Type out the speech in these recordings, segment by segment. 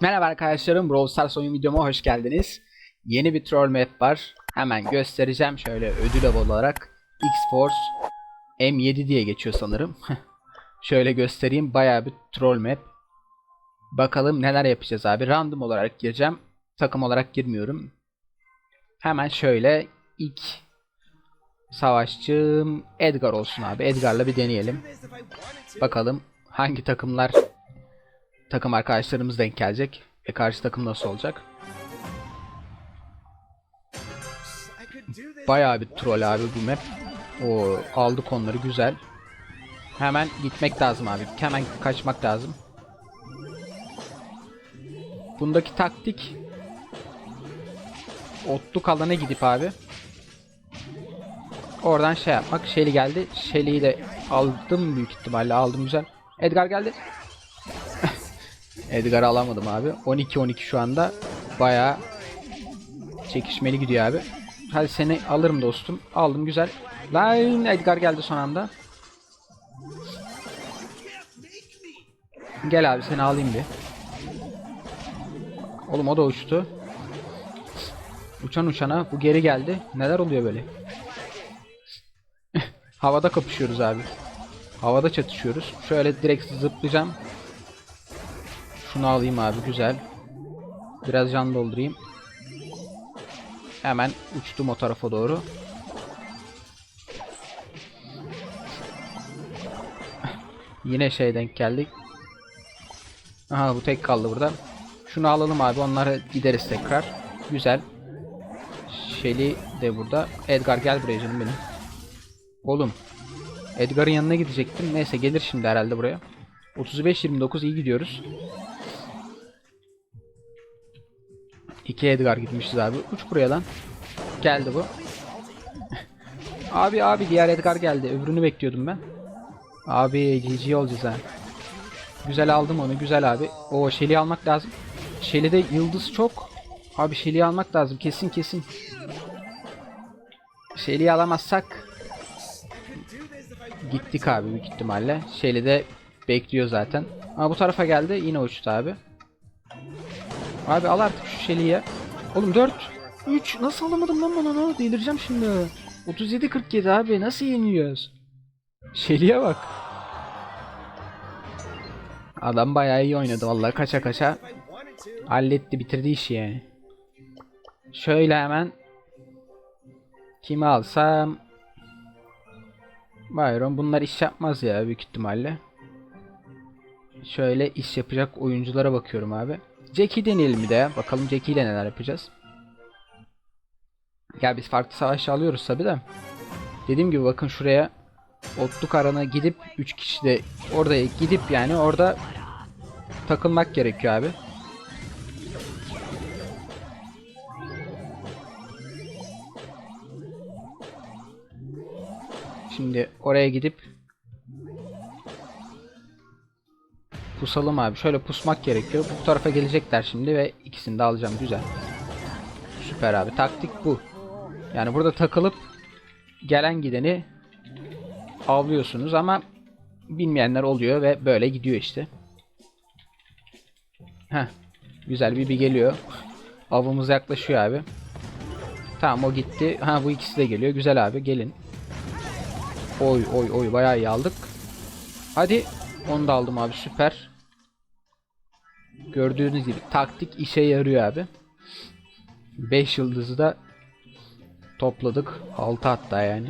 Merhaba arkadaşlarım, Brawl Stars oyun videoma hoş geldiniz. Yeni bir troll map var. Hemen göstereceğim şöyle ödül olarak. X-Force M7 diye geçiyor sanırım. şöyle göstereyim, bayağı bir troll map. Bakalım neler yapacağız abi. Random olarak gireceğim. Takım olarak girmiyorum. Hemen şöyle ilk savaşçım Edgar olsun abi. Edgar'la bir deneyelim. Bakalım hangi takımlar takım arkadaşlarımız denk gelecek. Ve karşı takım nasıl olacak? Bayağı bir troll abi bu map. O aldık onları güzel. Hemen gitmek lazım abi. Hemen kaçmak lazım. Bundaki taktik otluk alana gidip abi oradan şey yapmak. Shelly geldi. Shelly'yi de aldım büyük ihtimalle. Aldım güzel. Edgar geldi. Edgar'ı alamadım abi. 12-12 şu anda. Bayağı çekişmeli gidiyor abi. Hadi seni alırım dostum. Aldım güzel. Lan Edgar geldi son anda. Gel abi seni alayım bir. Oğlum o da uçtu. Uçan uçana bu geri geldi. Neler oluyor böyle? Havada kapışıyoruz abi. Havada çatışıyoruz. Şöyle direkt zıplayacağım. Şunu alayım abi güzel. Biraz can doldurayım. Hemen uçtum o tarafa doğru. Yine şey denk geldik. Aha bu tek kaldı burada. Şunu alalım abi onları gideriz tekrar. Güzel. Shelly de burada. Edgar gel buraya canım benim. Oğlum. Edgar'ın yanına gidecektim. Neyse gelir şimdi herhalde buraya. 35-29 iyi gidiyoruz. 2 Edgar gitmişiz abi. Uç buraya lan. Geldi bu. abi abi diğer Edgar geldi. Öbürünü bekliyordum ben. Abi GG olacağız ha. Güzel aldım onu. Güzel abi. O Shelly'i almak lazım. Shelly'de yıldız çok. Abi Shelly'i almak lazım. Kesin kesin. Shelly'i alamazsak gittik abi büyük ihtimalle. Shelly de bekliyor zaten. Ama bu tarafa geldi. Yine uçtu abi. Abi al artık şu Shelly'i ya. Oğlum 4 3 nasıl alamadım lan? Ne? Delireceğim şimdi. 37 47 abi nasıl yeniyoruz? Shelly'e bak. Adam bayağı iyi oynadı vallahi kaça kaça. Halletti bitirdi işi yani. Şöyle hemen kimi alsam Byron bunlar iş yapmaz ya büyük ihtimalle. Şöyle iş yapacak oyunculara bakıyorum abi. Jackie deneyelim bir de. Bakalım Jackie ile neler yapacağız. Ya biz farklı savaşçı alıyoruz tabi de. Dediğim gibi bakın şuraya otluk arana gidip 3 kişi de orada gidip yani orada takılmak gerekiyor abi. Şimdi oraya gidip pusalım abi. Şöyle pusmak gerekiyor. Bu tarafa gelecekler şimdi ve ikisini de alacağım. Güzel. Süper abi. Taktik bu. Yani burada takılıp gelen gideni avlıyorsunuz ama bilmeyenler oluyor ve böyle gidiyor işte. Heh. Güzel bir bir geliyor. Avımız yaklaşıyor abi. Tamam o gitti. Ha bu ikisi de geliyor. Güzel abi gelin. Oy oy oy bayağı iyi aldık. Hadi onu da aldım abi süper. Gördüğünüz gibi taktik işe yarıyor abi. 5 yıldızı da topladık. 6 hatta yani.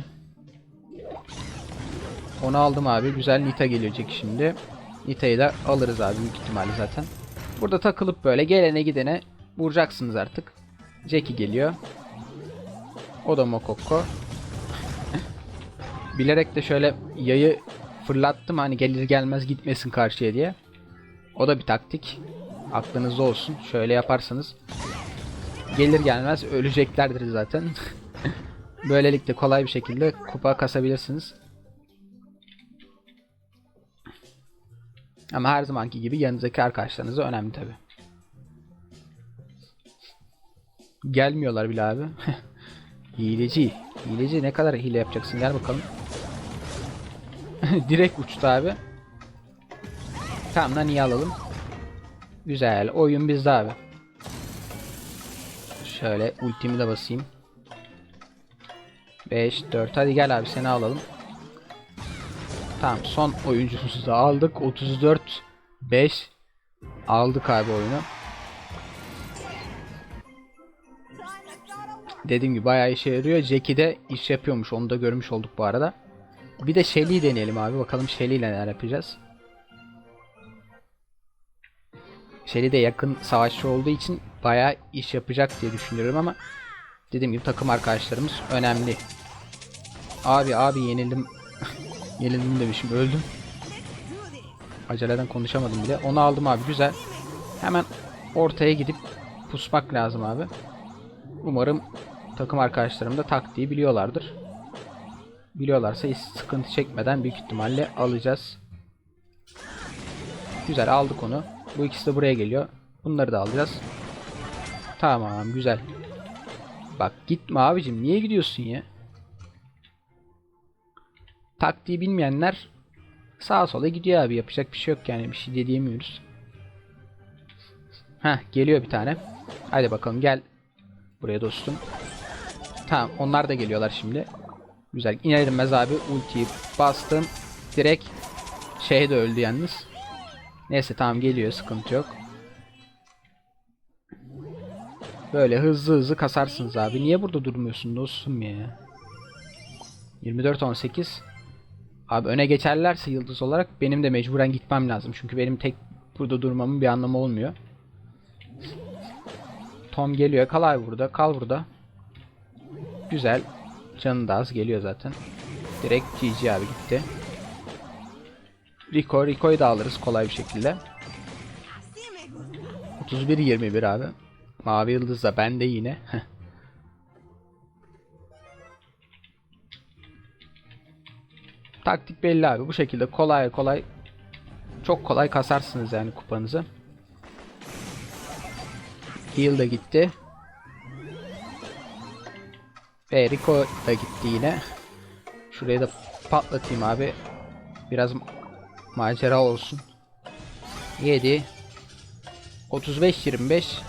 Onu aldım abi. Güzel Nita gelecek şimdi. Nita'yı da alırız abi büyük ihtimalle zaten. Burada takılıp böyle gelene gidene vuracaksınız artık. Jackie geliyor. O da Mokoko. Bilerek de şöyle yayı fırlattım hani gelir gelmez gitmesin karşıya diye. O da bir taktik. Aklınızda olsun. Şöyle yaparsanız gelir gelmez öleceklerdir zaten. Böylelikle kolay bir şekilde kupa kasabilirsiniz. Ama her zamanki gibi yanınızdaki arkadaşlarınız da önemli tabi. Gelmiyorlar bile abi. Hileci. Hileci ne kadar hile yapacaksın gel bakalım. Direkt uçtu abi. Tamam lan iyi alalım. Güzel. Oyun bizde abi. Şöyle ultimi de basayım. 5, 4. Hadi gel abi seni alalım. Tamam son oyuncumuzu da aldık. 34, 5. Aldık abi oyunu. Dediğim gibi bayağı işe yarıyor. Jackie de iş yapıyormuş. Onu da görmüş olduk bu arada. Bir de Shelly'i deneyelim abi. Bakalım Shelly ile neler yapacağız. Shelly de yakın savaşçı olduğu için bayağı iş yapacak diye düşünüyorum ama dediğim gibi takım arkadaşlarımız önemli. Abi abi yenildim. yenildim demişim öldüm. Aceleden konuşamadım bile. Onu aldım abi güzel. Hemen ortaya gidip pusmak lazım abi. Umarım takım arkadaşlarım da taktiği biliyorlardır. Biliyorlarsa sıkıntı çekmeden büyük ihtimalle alacağız. Güzel aldık onu. Bu ikisi de buraya geliyor. Bunları da alacağız. Tamam güzel. Bak gitme abicim niye gidiyorsun ya? Taktiği bilmeyenler sağa sola gidiyor abi yapacak bir şey yok yani bir şey de diyemiyoruz. Heh geliyor bir tane. Hadi bakalım gel buraya dostum. Tamam onlar da geliyorlar şimdi. Güzel inerilmez abi ultiyi bastım. Direkt şey de öldü yalnız. Neyse tamam geliyor sıkıntı yok. Böyle hızlı hızlı kasarsınız abi. Niye burada durmuyorsun dostum ya? 24-18 Abi öne geçerlerse yıldız olarak benim de mecburen gitmem lazım. Çünkü benim tek burada durmamın bir anlamı olmuyor. Tom geliyor. Kal abi burada. Kal burada. Güzel. Canı da az geliyor zaten. Direkt GG abi gitti. Rico. Rico'yu da alırız kolay bir şekilde. 31-21 abi. Mavi yıldız da bende yine. Taktik belli abi. Bu şekilde kolay kolay çok kolay kasarsınız yani kupanızı. Heal da gitti. Ve Rico da gitti yine. Şurayı da patlatayım abi. Biraz macera olsun. 7 35 25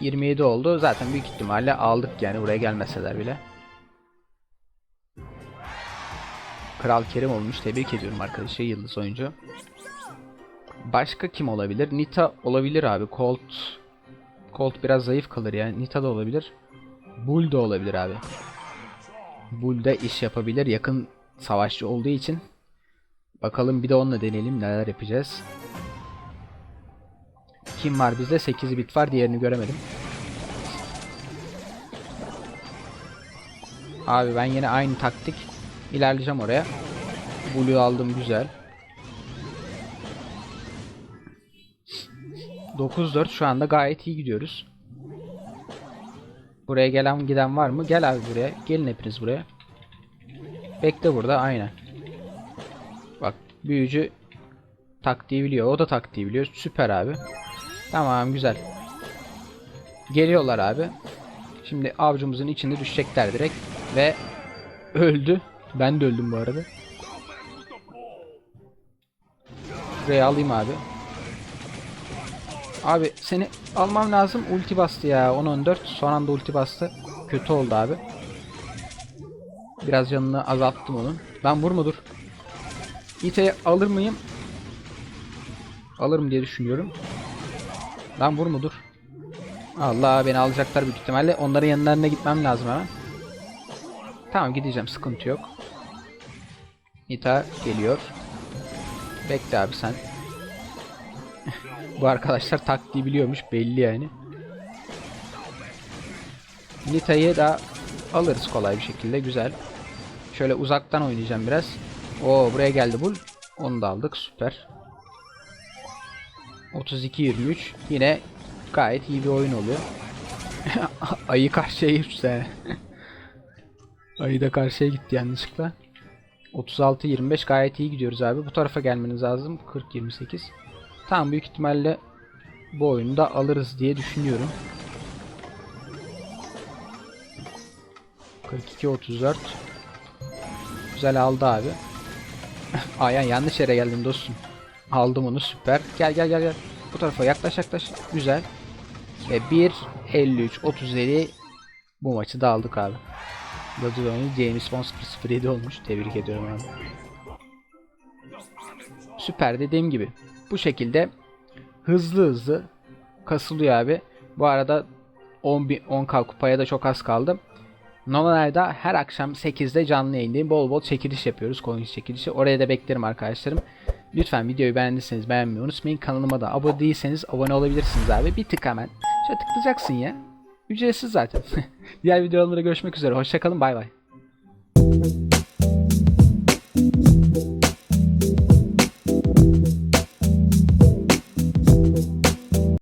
27 oldu. Zaten büyük ihtimalle aldık yani buraya gelmeseler bile. Kral Kerim olmuş. Tebrik ediyorum arkadaşı. Yıldız oyuncu. Başka kim olabilir? Nita olabilir abi. Colt Colt biraz zayıf kalır yani. Nita da olabilir. Bull da olabilir abi. Bull da iş yapabilir. Yakın savaşçı olduğu için. Bakalım bir de onunla deneyelim neler yapacağız. Kim var bizde? 8 bit var. Diğerini göremedim. Abi ben yine aynı taktik ilerleyeceğim oraya. Blue aldım güzel. 9-4 şu anda gayet iyi gidiyoruz. Buraya gelen giden var mı? Gel abi buraya. Gelin hepiniz buraya. Bekle burada aynen. Bak büyücü taktiği biliyor. O da taktiği biliyor. Süper abi. Tamam güzel. Geliyorlar abi. Şimdi avcumuzun içinde düşecekler direkt. Ve öldü. Ben de öldüm bu arada. Şuraya alayım abi. Abi seni almam lazım. Ulti bastı ya. 10-14. Son anda ulti bastı. Kötü oldu abi. Biraz canını azalttım onun. Ben vurma dur. İte'yi alır mıyım? Alırım diye düşünüyorum. Lan vurma dur. Allah beni alacaklar büyük ihtimalle. Onların yanlarına gitmem lazım hemen. Tamam gideceğim sıkıntı yok. Nita geliyor. Bekle abi sen. Bu arkadaşlar taktiği biliyormuş belli yani. Nita'yı da alırız kolay bir şekilde güzel. Şöyle uzaktan oynayacağım biraz. O buraya geldi bul. Onu da aldık süper. 32-23 yine gayet iyi bir oyun oluyor. Ayı karşıya gitti. Ayı da karşıya gitti yanlışlıkla. 36-25 gayet iyi gidiyoruz abi. Bu tarafa gelmeniz lazım. 40-28. Tamam büyük ihtimalle bu oyunu da alırız diye düşünüyorum. 42-34 Güzel aldı abi. Aynen yanlış yere geldim dostum. Aldım onu süper. Gel gel gel gel. Bu tarafa yaklaş yaklaş. Güzel. Ve 1 53 37 bu maçı da aldık abi. Oyunu James Bond 007 olmuş. Tebrik ediyorum abi. Süper dediğim gibi. Bu şekilde hızlı hızlı kasılıyor abi. Bu arada 10 bin- 10k kupaya da çok az kaldı. Nolanay'da her akşam 8'de canlı yayındayım. Bol bol çekiliş yapıyoruz. Coin çekilişi. Oraya da beklerim arkadaşlarım. Lütfen videoyu beğendiyseniz beğenmeyi unutmayın. Kanalıma da abone değilseniz abone olabilirsiniz abi. Bir tık hemen. Şöyle tıklayacaksın ya. Ücretsiz zaten. Diğer videolarda görüşmek üzere. Hoşçakalın. Bay bay.